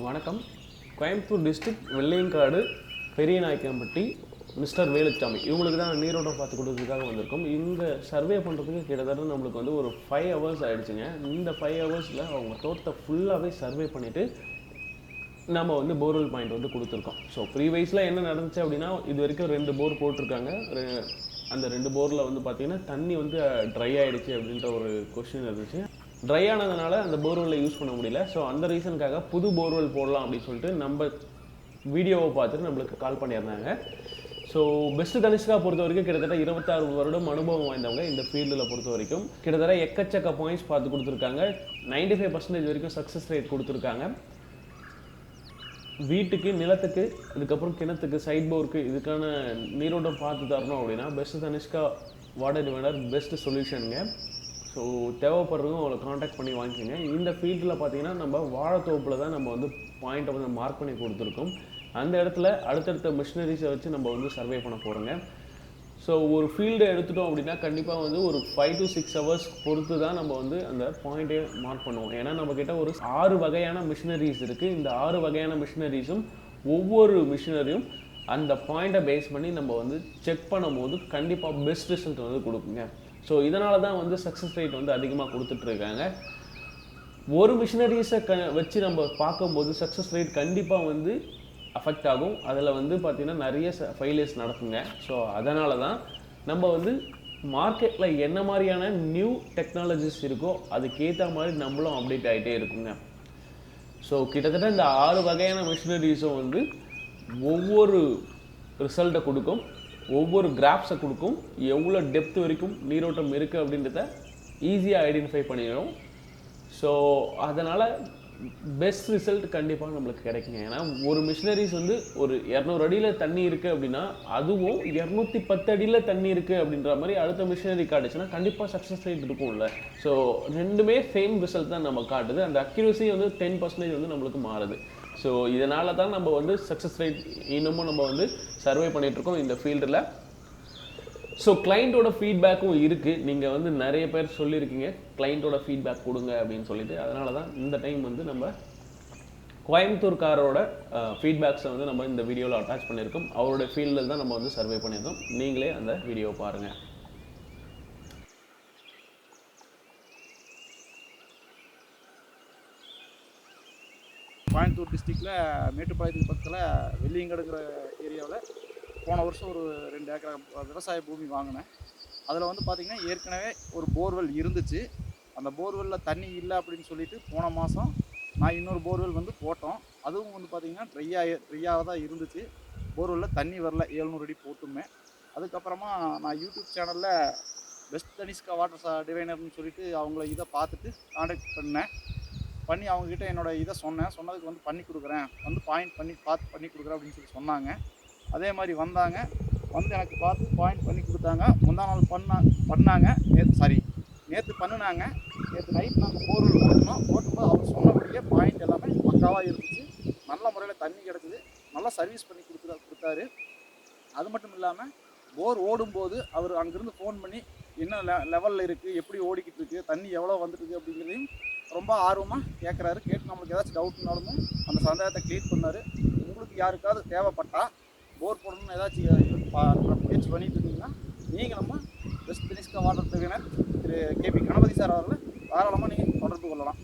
வணக்கம். Coimbatore district Vellaiyangadu Periyanaickampatti mister Velusamy. இவங்களுக்கு தான் நீரோட்டம் பார்த்து கொடுக்கறதுக்காக வந்திருக்கோம். இங்கே சர்வே பண்ணுறதுக்கு கிட்டத்தட்ட நம்மளுக்கு வந்து ஒரு ஃபைவ் ஹவர்ஸ் ஆகிடுச்சிங்க இந்த ஃபைவ் ஹவர்ஸில் அவங்க தோட்டத்தை ஃபுல்லாகவே சர்வே பண்ணிவிட்டு நம்ம வந்து போர்வெல் பாயிண்ட் வந்து கொடுத்துருக்கோம். ஸோ ப்ரீவைஸில் என்ன நடந்துச்சு அப்படின்னா இது வரைக்கும் ரெண்டு போர் போட்டிருக்காங்க. அந்த ரெண்டு போரில் வந்து பார்த்திங்கன்னா தண்ணி வந்து ட்ரை ஆகிடுச்சு அப்படின்ற ஒரு கொஷின் இருந்துச்சு. ட்ரை ஆனதுனால அந்த போர்வெல்லை யூஸ் பண்ண முடியல. ஸோ அந்த ரீசனுக்காக புது போர்வெல் போடலாம் அப்படின்னு சொல்லிட்டு நம்ம வீடியோவை பார்த்துட்டு நம்மளுக்கு கால் பண்ணியிருந்தாங்க. ஸோ பெஸ்ட் தனிஷ்கா பொறுத்த வரைக்கும் கிட்டத்தட்ட இருபத்தாறு வருடம் அனுபவம் வாய்ந்தவங்க இந்த ஃபீல்டில் பொறுத்த வரைக்கும் கிட்டத்தட்ட எக்கச்சக்க பாயிண்ட்ஸ் பார்த்து கொடுத்துருக்காங்க. 95% ஃபைவ் பர்சன்டேஜ் வரைக்கும் சக்ஸஸ் ரேட் கொடுத்துருக்காங்க. வீட்டுக்கு நிலத்துக்கு அதுக்கப்புறம் கிணத்துக்கு சைட் போருக்கு இதுக்கான நீரோட்டம் பார்த்து தரணும் அப்படின்னா best Tanishka water divider best சொல்யூஷனுங்க so தேவைப்படுறவங்க அவங்கள காண்டாக்ட் பண்ணி வாங்கிக்கோங்க. இந்த ஃபீல்டில் பார்த்தீங்கன்னா நம்ம வாழைத்தோப்பில் தான் நம்ம வந்து பாயிண்ட்டை வந்து மார்க் பண்ணி கொடுத்துருக்கோம். அந்த இடத்துல அடுத்தடுத்த மிஷினரிஸை வச்சு நம்ம வந்து சர்வே பண்ண போகிறோங்க ஸோ ஒரு ஃபீல்டை எடுத்துட்டோம் அப்படின்னா கண்டிப்பாக வந்து ஒரு ஃபைவ் டு சிக்ஸ் ஹவர்ஸ் பொறுத்து தான் நம்ம வந்து அந்த பாயிண்ட்டே மார்க் பண்ணுவோம். ஏன்னா நம்மக்கிட்ட ஒரு ஆறு வகையான மிஷினரிஸ் இருக்குது இந்த ஆறு வகையான மிஷினரிஸும் ஒவ்வொரு மிஷினரியும் அந்த பாயிண்ட்டை பேஸ் பண்ணி நம்ம வந்து செக் பண்ணும்போது கண்டிப்பாக பெஸ்ட் ரிசல்ட் வந்து கொடுக்குங்க. ஸோ இதனால தான் வந்து சக்ஸஸ் ரேட் வந்து அதிகமாக கொடுத்துட்ருக்காங்க. ஒரு மிஷினரிஸை க வச்சு நம்ம பார்க்கும்போது சக்ஸஸ் ரேட் கண்டிப்பாக வந்து அஃபெக்ட் ஆகும். அதில் வந்து பார்த்திங்கன்னா நிறைய ஃபெயிலியர்ஸ் நடக்குங்க. ஸோ அதனால தான் நம்ம வந்து மார்க்கெட்டில் என்ன மாதிரியான நியூ டெக்னாலஜிஸ் இருக்கோ அதுக்கேற்ற மாதிரி நம்மளும் அப்டேட் ஆகிட்டே இருக்குங்க. ஸோ கிட்டத்தட்ட இந்த ஆறு வகையான மிஷினரிஸும் வந்து ஒவ்வொரு ரிசல்ட்டை கொடுக்கும். ஒவ்வொரு கிராஃப்ஸை கொடுக்கும். எவ்வளோ டெப்த் வரைக்கும் நீரோட்டம் இருக்குது அப்படின்றத ஈஸியாக ஐடென்டிஃபை பண்ணிடும். ஸோ அதனால் பெஸ்ட் ரிசல்ட் கண்டிப்பாக நம்மளுக்கு கிடைக்குங்க. ஏன்னா ஒரு மிஷினரிஸ் வந்து ஒரு இரநூறு அடியில் தண்ணி இருக்குது அப்படின்னா அதுவும் இரநூத்தி பத்து அடியில் தண்ணி இருக்குது அப்படின்ற மாதிரி அடுத்த மிஷினரி காட்டுச்சுன்னா கண்டிப்பாக சக்ஸஸ் ரேட் இருக்கும்ல. ஸோ ரெண்டுமே சேம் ரிசல்ட் தான் நம்ம காட்டுது. அந்த அக்யூரசி வந்து டென் பர்சன்டேஜ் வந்து நம்மளுக்கு மாறுது. ஸோ இதனால தான் நம்ம வந்து சக்ஸஸ் ரேட் இன்னமும் நம்ம வந்து சர்வே இருக்கோம் இந்த ஃபீல்டில் ஸோ கிளைண்ட்டோட ஃபீட்பேக்கும் இருக்குது நீங்கள் வந்து நிறைய பேர் சொல்லியிருக்கீங்க. கிளைண்ட்டோட ஃபீட்பேக் கொடுங்க அப்படின்னு சொல்லிட்டு. அதனால தான் இந்த டைம் வந்து நம்ம கோயம்புத்தூர்காரோட ஃபீட்பேக்ஸை வந்து நம்ம இந்த வீடியோவில் அட்டாச் பண்ணியிருக்கோம். அவரோட ஃபீல்டில் தான் நம்ம வந்து சர்வே பண்ணியிருக்கோம் நீங்களே அந்த வீடியோவை பாருங்கள் கோயம்புத்தூர் டிஸ்ட்ரிக்டில் மேட்டுப்பாளையத்துக்கு பக்கத்தில் வெள்ளியங்கடுங்கிற ஏரியாவில் போன வருஷம் ஒரு ரெண்டு ஏக்கர் விவசாய பூமி வாங்கினேன். அதில் வந்து பார்த்திங்கன்னா ஏற்கனவே ஒரு போர்வெல் இருந்துச்சு. அந்த போர்வெல்லில் தண்ணி இல்லை அப்படின்னு சொல்லிட்டு போன மாதம் நான் இன்னொரு போர்வெல் வந்து போட்டோம். அதுவும் வந்து பார்த்திங்கன்னா ட்ரையாக ட்ரையாக தான் இருந்துச்சு. போர்வெல்லில் தண்ணி வரல ஏழ்நூறு அடி போட்டுமே. அதுக்கப்புறமா நான் யூடியூப் சேனலில் பெஸ்ட் தனிஷ்கா வாட்டர் டிவைனர்னு சொல்லிட்டு அவங்கள இதை பார்த்துட்டு காண்டாக்ட் பண்ணேன். பண்ணி அவங்கக்கிட்ட என்னோட இதை சொன்னேன். சொன்னதுக்கு வந்து பண்ணி கொடுக்குறேன். வந்து பாயிண்ட் பண்ணி பார்த்து பண்ணி கொடுக்குறேன் அப்படின்னு சொல்லி சொன்னாங்க. அதே மாதிரி வந்தாங்க. வந்து எனக்கு பார்த்து பாயிண்ட் பண்ணி கொடுத்தாங்க. முந்தா நாள் பண்ணா பண்ணாங்க. நேற்று சாரி நேற்று பண்ணினாங்க. நேற்று நைட் நாங்கள் போர்வெல் போட்டோம் போட்டும்போது அவர் சொன்னபடியே பாயிண்ட் எல்லாமே பக்காவாக இருந்துச்சு. நல்ல முறையில் தண்ணி கிடச்சிது நல்லா சர்வீஸ் பண்ணி கொடுத்து கொடுத்தாரு. அது மட்டும் இல்லாமல் போர் ஓடும்போது அவர் அங்கேருந்து ஃபோன் பண்ணி என்ன லெ லெவலில் இருக்குது எப்படி ஓடிக்கிட்டு இருக்குது தண்ணி எவ்வளோ வந்துருக்கு அப்படிங்கிறதையும் ரொம்ப ஆர்வமாக கேட்குறாரு கேட்டு நம்மளுக்கு ஏதாச்சும் டவுட்னாலுமே அந்த சந்தேகத்தை க்ளியர் பண்ணார். உங்களுக்கு யாருக்காவது தேவைப்பட்டால் போர் போடணும்னு ஏதாச்சும் பா- முயற்சி பண்ணிட்டு இருந்தீங்கன்னா நீங்கள் நம்ம best Dhinishka water divider Thiru KP Ganapathi sir அவர்களை தாராளமாக நீங்கள் தொடர்பு கொள்ளலாம்.